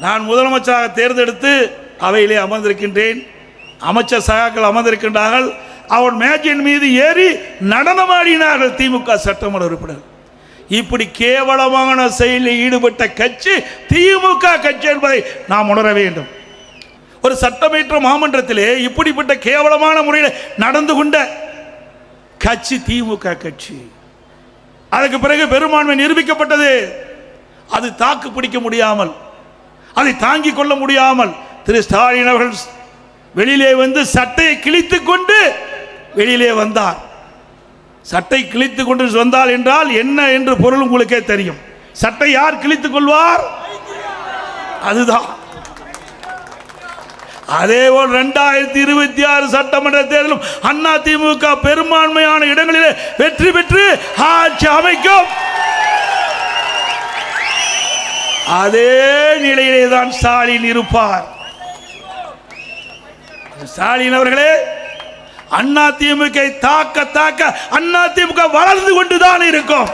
நான் முதலமைச்சராக தேர்ந்தெடுத்து அவையிலே அமர்ந்திருக்கின்றேன். அமைச்சர் சகாக்கள் அமர்ந்திருக்கின்றார்கள். அவன் மேஜின் மீது ஏறி நடனமாடினார்கள் திமுக சட்டமன்ற உறுப்பினர். இப்படி கேவலமான செயலில் ஈடுபட்ட கட்சி திமுக கட்சி என்பதை நாம் உணர வேண்டும். ஒரு சட்டமேற்ற மாமன்றத்திலே இப்படிப்பட்ட கேவலமான முறையில் நடந்து கொண்ட கட்சி திமுக கட்சி. அதற்கு பிறகு பெரும்பான்மை நிரூபிக்கப்பட்டது. அது தாக்கு பிடிக்க முடியாமல் அதை தாங்கிக் கொள்ள முடியாமல் திரு ஸ்டாலின் அவர்கள் வெளியிலே வந்து சட்டையை கிழித்து கொண்டு வெளியிலே வந்தார். சட்டை கிழித்து கொண்டு வந்தால் என்றால் என்ன என்று பொருள் உங்களுக்கே தெரியும். சட்டை யார் கிழித்துக் கொள்வார்? அதுதான். அதே போல் ரெண்டாயிரத்தி இருபத்தி ஆறு சட்டமன்ற தேர்தலும் அண்ணா திமுக பெரும்பான்மையான இடங்களிலே வெற்றி பெற்று ஆட்சி அமைக்கும். அதே நிலையிலே தான் ஸ்டாலின் இருப்பார். ஸ்டாலின் அவர்களே அண்ணா திமுக தாக்க தாக்க அண்ணா திமுக வளர்ந்து கொண்டுதான் இருக்கும்.